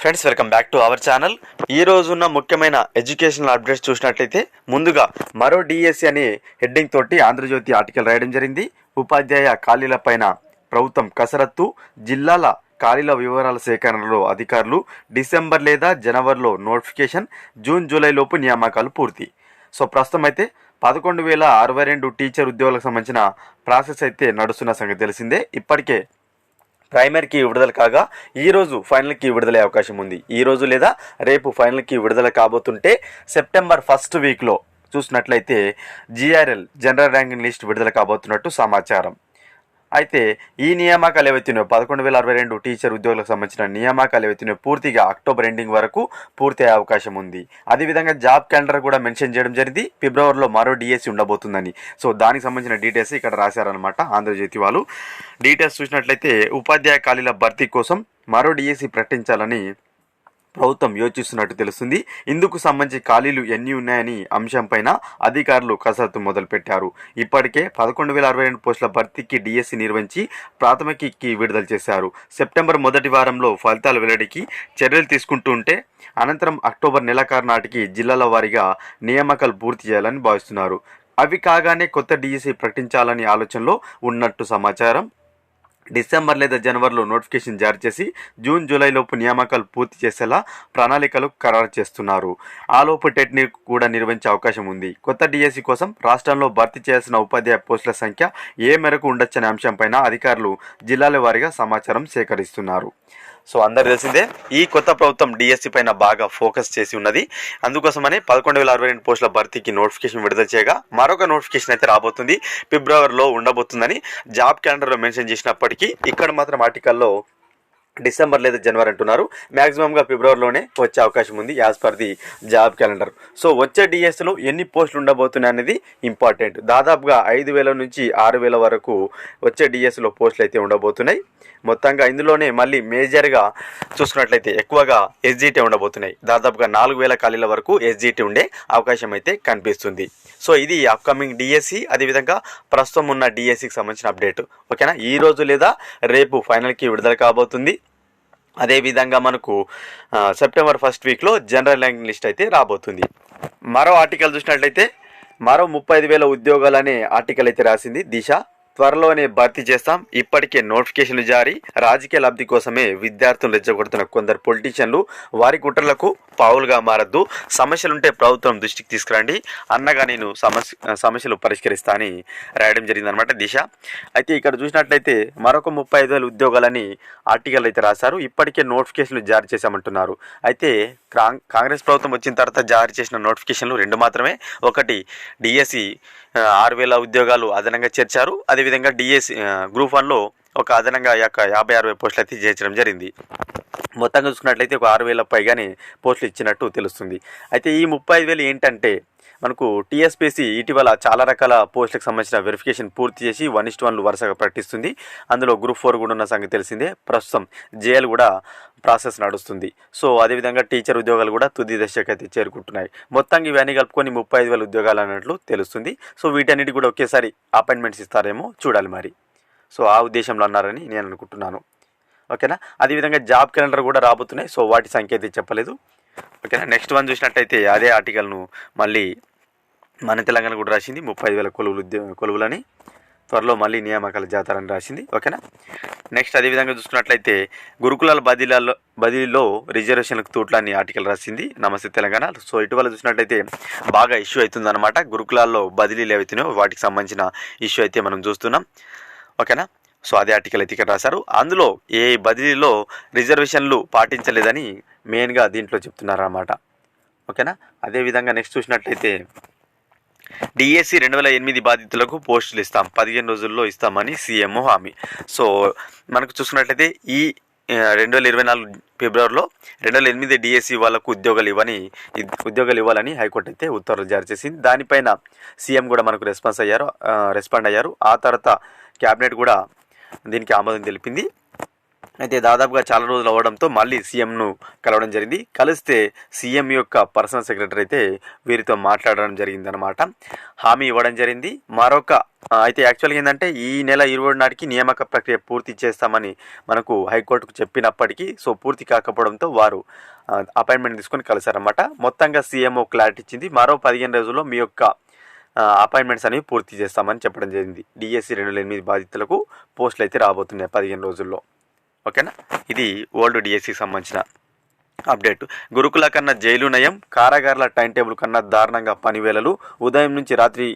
Friends welcome back to our channel ఈ రోజున్న ముఖ్యమైన ఎడ్యుకేషనల్ అప్డేట్స్ చూసినట్లయితే ముందుగా మరో డిఎస్సి అనే హెడ్డింగ్ తోటి ఆంధ్రజ్యోతి ఆర్టికల్ రాయడం జరిగింది. ఉపాధ్యాయ ఖాళీల పైన ప్రభుత్వం కసరత్తు జిల్లాల ఖాళీల వివరాల సేకరణలో అధికారులు డిసెంబర్ లేదా జనవరిలో నోటిఫికేషన్ జూన్ జూలైలోపు నియామకాలు పూర్తి. సో ప్రస్తుతం అయితే పదకొండు వేల అరవై రెండు టీచర్ ఉద్యోగులకు సంబంధించిన ప్రాసెస్ అయితే నడుస్తున్న సంగతి తెలిసిందే. ఇప్పటికే ప్రైమరీకి విడుదల కాగా ఈ రోజు ఫైనల్కి విడుదలయ్యే అవకాశం ఉంది. ఈ రోజు లేదా రేపు ఫైనల్కి విడుదల కాబోతుంటే సెప్టెంబర్ ఫస్ట్ వీక్లో చూసినట్లయితే జిఆర్ఎల్ జనరల్ ర్యాంకింగ్ లిస్ట్ విడుదల కాబోతున్నట్టు సమాచారం. అయితే ఈ నియామకాలు ఏవైతున్నాయో పదకొండు వేల అరవై రెండు టీచర్ ఉద్యోగులకు సంబంధించిన నియామకాలు ఏవైతున్నాయో పూర్తిగా అక్టోబర్ ఎండింగ్ వరకు పూర్తి అయ్యే అవకాశం ఉంది. అదేవిధంగా జాబ్ క్యాలెండర్ కూడా మెన్షన్ చేయడం జరిగింది. ఫిబ్రవరిలో మరో డిఎస్సి ఉండబోతుందని. సో దానికి సంబంధించిన డీటెయిల్స్ ఇక్కడ రాశారనమాట ఆంధ్రజ్యోతి వాళ్ళు డీటెయిల్స్ చూసినట్లయితే ఉపాధ్యాయ ఖాళీల భర్తీ కోసం మరో డిఎస్సి ప్రకటించాలని ప్రభుత్వం యోచిస్తున్నట్టు తెలుస్తుంది. ఇందుకు సంబంధించి ఖాళీలు ఎన్ని ఉన్నాయని అంశంపైన అధికారులు కసరత్తు మొదలుపెట్టారు. ఇప్పటికే పదకొండు వేల అరవై రెండు పోస్టుల భర్తీకి డిఎస్సి నిర్వహించి ప్రాథమికకి విడుదల చేశారు. సెప్టెంబర్ మొదటి వారంలో ఫలితాలు వెల్లడికి చర్యలు తీసుకుంటుంటే అనంతరం అక్టోబర్ నెలాఖరు నాటికి జిల్లాల వారీగా నియామకాలు పూర్తి చేయాలని భావిస్తున్నారు. అవి కాగానే కొత్త డిఎస్సి ప్రకటించాలని ఆలోచనలో ఉన్నట్టు సమాచారం డిసెంబర్ లేదా జనవరిలో నోటిఫికేషన్ జారీ చేసి జూన్ జూలైలోపు నియామకాలు పూర్తి చేసేలా ప్రణాళికలు ఖరారు చేస్తున్నారు. ఆలోపు టెట్ని కూడా నిర్వహించే అవకాశం ఉంది. కొత్త డిఎస్సి కోసం రాష్ట్రంలో భర్తీ చేయాల్సిన ఉపాధ్యాయ పోస్టుల సంఖ్య ఏ మేరకు ఉండొచ్చనే అంశంపైన అధికారులు జిల్లాల వారీగా సమాచారం సేకరిస్తున్నారు. సో అందరు తెలిసిందే ఈ కొత్త ప్రభుత్వం డిఎస్సి పైన బాగా ఫోకస్ చేసి ఉన్నది. అందుకోసమని పదకొండు వేల అరవై రెండు పోస్టుల భర్తీకి నోటిఫికేషన్ విడుదల చేయగా మరొక నోటిఫికేషన్ అయితే రాబోతుంది. ఫిబ్రవరిలో ఉండబోతుందని జాబ్ క్యాలెండర్లో మెన్షన్ చేసినప్పటికీ ఇక్కడ మాత్రం ఆర్టికల్లో డిసెంబర్ లేదా జనవరి అంటున్నారు. మ్యాక్సిమంగా ఫిబ్రవరిలోనే వచ్చే అవకాశం ఉంది as per the job calendar. So వచ్చే డిఎస్లో ఎన్ని పోస్టులు ఉండబోతున్నాయి అనేది ఇంపార్టెంట్. దాదాపుగా ఐదు వేల నుంచి ఆరు వేల వరకు వచ్చే డిఎస్లో పోస్టులు అయితే ఉండబోతున్నాయి. మొత్తంగా ఇందులోనే మళ్ళీ మేజర్గా చూసుకున్నట్లయితే ఎక్కువగా ఎస్జీటీ ఉండబోతున్నాయి. దాదాపుగా నాలుగు వేల ఖాళీల వరకు ఎస్జీటీ ఉండే అవకాశం అయితే కనిపిస్తుంది. సో ఇది అప్కమింగ్ డిఎస్సి అదేవిధంగా ప్రస్తుతం ఉన్న డిఎస్సికి సంబంధించిన అప్డేట్. ఓకేనా? ఈ రోజు లేదా రేపు ఫైనల్కి విడుదల కాబోతుంది. అదేవిధంగా మనకు సెప్టెంబర్ ఫస్ట్ వీక్లో జనరల్ ర్యాంకింగ్ లిస్ట్ అయితే రాబోతుంది. మరో ఆర్టికల్ చూసినట్లయితే మరో ముప్పై ఐదు వేల ఉద్యోగాలనే ఆర్టికల్ అయితే రాసింది దిశ. త్వరలోనే భర్తీ చేస్తాం. ఇప్పటికే నోటిఫికేషన్లు జారీ. రాజకీయ లబ్ధి కోసమే విద్యార్థులు రెచ్చగొడుతున్న కొందరు పొలిటీషియన్లు వారి కుట్రలకు పావులుగా మారద్దు. సమస్యలుంటే ప్రభుత్వం దృష్టికి తీసుకురండి. అన్నగా నేను సమస్య సమస్యలు పరిష్కరిస్తా అని రాయడం జరిగిందనమాట దిశ. అయితే ఇక్కడ చూసినట్లయితే మరొక ముప్పై ఐదు వేల ఉద్యోగాలని ఆర్టికల్ అయితే రాశారు. ఇప్పటికే నోటిఫికేషన్లు జారీ చేశామంటున్నారు. అయితే కాంగ్రెస్ ప్రభుత్వం వచ్చిన తర్వాత జారీ చేసిన నోటిఫికేషన్లు రెండు మాత్రమే. ఒకటి డిఎస్సి ఆరు వేల ఉద్యోగాలు అదనంగా చేర్చారు. అదేవిధంగా డిఎస్సి గ్రూప్ వన్లో ఒక అదనంగా యొక్క యాభై అరవై పోస్టులు అయితే చేర్చడం జరిగింది. మొత్తంగా చూసుకున్నట్లయితే ఒక ఆరు వేల పైగానే పోస్టులు ఇచ్చినట్టు తెలుస్తుంది. అయితే ఈ ముప్పై ఐదు వేలు ఏంటంటే మనకు టీఎస్పీసీ ఇటీవల చాలా రకాల పోస్టులకు సంబంధించిన వెరిఫికేషన్ పూర్తి చేసి వన్ ఇస్ట్ వన్లు వరుసగా ప్రకటిస్తుంది. అందులో గ్రూప్ ఫోర్ కూడా ఉన్న సంగతి తెలిసిందే. ప్రస్తుతం జేఎల్ కూడా ప్రాసెస్ నడుస్తుంది. సో అదేవిధంగా టీచర్ ఉద్యోగాలు కూడా తుది దశకు అయితే చేరుకుంటున్నాయి. మొత్తంగా ఇవన్నీ కలుపుకొని ముప్పై ఐదు వేల ఉద్యోగాలు అన్నట్లు తెలుస్తుంది. సో వీటన్నిటి కూడా ఒకేసారి అపాయింట్మెంట్స్ ఇస్తారేమో చూడాలి మరి. సో ఆ ఉద్దేశంలో అన్నారని నేను అనుకుంటున్నాను. ఓకేనా? అదేవిధంగా జాబ్ క్యాలెండర్ కూడా రాబోతున్నాయి. సో వాటి సంఖ్య అయితే చెప్పలేదు. ఓకేనా? నెక్స్ట్ వన్ చూసినట్టయితే అదే ఆర్టికల్ను మళ్ళీ మన తెలంగాణ కూడా రాసింది. ముప్పై ఐదు వేల కొలువులు ఉద్యో కొలువులని త్వరలో మళ్ళీ నియామకాల జాతరని రాసింది. ఓకేనా? నెక్స్ట్ అదేవిధంగా చూసుకున్నట్లయితే గురుకులాల బదిలీలో బదిలీలో రిజర్వేషన్లకు తూట్లని ఆర్టికల్ రాసింది. నమస్తే తెలంగాణ. సో ఇటీవల చూసినట్లయితే బాగా ఇష్యూ అవుతుందన్నమాట. గురుకులాల్లో బదిలీలు ఏవైతున్నాయో వాటికి సంబంధించిన ఇష్యూ అయితే మనం చూస్తున్నాం. ఓకేనా? సో అదే ఆర్టికల్ అయితే ఇక్కడ రాశారు. అందులో ఏ బదిలీలో రిజర్వేషన్లు పాటించలేదని మెయిన్గా దీంట్లో చెప్తున్నారు అన్నమాట ఓకేనా అదేవిధంగా నెక్స్ట్ చూసినట్లయితే డిఎస్సి రెండు వేల ఎనిమిది బాధితులకు పోస్టులు ఇస్తాం. పదిహేను రోజుల్లో ఇస్తామని సీఎం హామీ. సో మనకు చూసుకున్నట్లయితే ఈ రెండు వేల ఇరవై నాలుగు ఫిబ్రవరిలో రెండు వేల ఎనిమిది డిఎస్సి వాళ్ళకు ఉద్యోగాలు ఇవ్వని ఉద్యోగాలు ఇవ్వాలని హైకోర్టు అయితే ఉత్తర్వులు జారీ చేసింది. దానిపైన సీఎం కూడా మనకు రెస్పాన్స్ అయ్యారు రెస్పాండ్ అయ్యారు. ఆ తర్వాత క్యాబినెట్ కూడా దీనికి ఆమోదం తెలిపింది. అయితే దాదాపుగా చాలా రోజులు అవ్వడంతో మళ్ళీ సీఎంను కలవడం జరిగింది. కలిస్తే సీఎం యొక్క పర్సనల్ సెక్రటరీ అయితే వీరితో మాట్లాడడం జరిగిందనమాట హామీ ఇవ్వడం జరిగింది. మరొక అయితే యాక్చువల్గా ఏంటంటే ఈ నెల ఇరవై నాటికి నియామక ప్రక్రియ పూర్తి చేస్తామని మనకు హైకోర్టుకు చెప్పినప్పటికీ సో పూర్తి కాకపోవడంతో వారు అపాయింట్మెంట్ తీసుకొని కలిశారన్నమాట. మొత్తంగా సీఎంఓ క్లారిటీ ఇచ్చింది. మరో పదిహేను రోజుల్లో మీ యొక్క అపాయింట్మెంట్స్ అనేవి పూర్తి చేస్తామని చెప్పడం జరిగింది. డిఎస్సి రెండు వేల ఎనిమిది బాధితులకు పోస్టులు అయితే రాబోతున్నాయి పదిహేను రోజుల్లో. ఓకేనా? ఇది ఓల్డ్ డిఎస్సికి సంబంధించిన అప్డేట్. గురుకుల కన్నా జైలు నయం కారాగారాల టైం టేబుల్ కన్నా దారుణంగా పనివేళలు ఉదయం నుంచి రాత్రి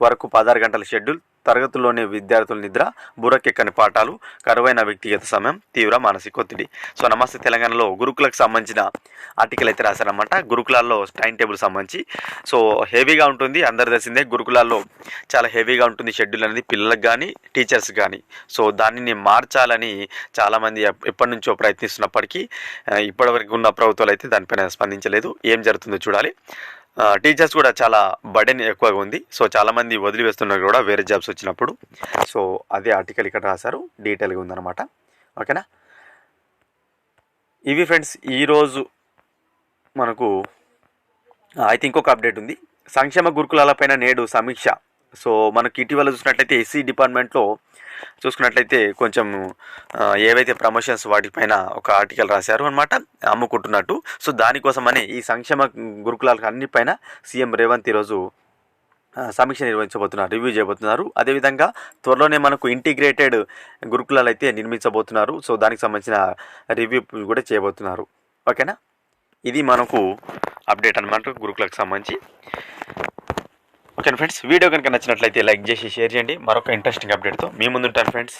వరకు పదహారు గంటల షెడ్యూల్ తరగతుల్లోనే విద్యార్థుల నిద్ర బురకెక్కని పాఠాలు కరువైన వ్యక్తిగత సమయం తీవ్ర మానసిక ఒత్తిడి. సో నమస్తే తెలంగాణలో గురుకులకు సంబంధించిన ఆర్టికల్ అయితే రాశారనమాట గురుకులాల్లో టైం టేబుల్ సంబంధించి. సో హెవీగా ఉంటుంది. అందరు తెలిసిందే గురుకులాల్లో చాలా హెవీగా ఉంటుంది షెడ్యూల్ అనేది పిల్లలకు కానీ టీచర్స్ కానీ సో దానిని మార్చాలని చాలామంది ఎప్పటి నుంచో ప్రయత్నిస్తున్నప్పటికీ ఇప్పటివరకు ఉన్న ప్రభుత్వాలు అయితే దానిపైన స్పందించలేదు. ఏం జరుగుతుందో చూడాలి. టీచర్స్ కూడా చాలా బర్డెన్ ఎక్కువగా ఉంది. సో చాలామంది వదిలివేస్తున్నారు కూడా వేరే జాబ్స్ వచ్చినప్పుడు. సో అదే ఆర్టికల్ ఇక్కడ రాశారు. డీటెయిల్గా ఉందన్నమాట. ఓకేనా ఇవి ఫ్రెండ్స్ ఈరోజు మనకు అయితే ఇంకొక అప్డేట్ ఉంది. సంక్షేమ గురుకులాలపైన నేడు సమీక్ష. సో మనకి ఇటీవల చూసినట్లయితే ఎస్సీ డిపార్ట్మెంట్లో చూసుకున్నట్లయితే కొంచెం ఏవైతే ప్రమోషన్స్ వాటిపైన ఒక ఆర్టికల్ రాశారు అనమాట అమ్ముకుంటున్నట్టు. సో దానికోసమని ఈ సంక్షేమ గురుకులాలకు అన్నిపైన సీఎం రేవంత్ ఈరోజు సమీక్ష నిర్వహించబోతున్నారు రివ్యూ చేయబోతున్నారు. అదేవిధంగా త్వరలోనే మనకు ఇంటిగ్రేటెడ్ గురుకులాలు అయితే నిర్మించబోతున్నారు. సో దానికి సంబంధించిన రివ్యూ కూడా చేయబోతున్నారు. ఓకేనా? ఇది మనకు అప్డేట్ అనమాట గురుకులకు సంబంధించి. ఓకే ఫ్రెండ్స్ వీడియో కనుక నచ్చినట్లయితే లైక్ చేసి షేర్ చేయండి. మరొక ఇంట్రెస్టింగ్ అప్డేట్తో మీ ముందుంటాను ఫ్రెండ్స్.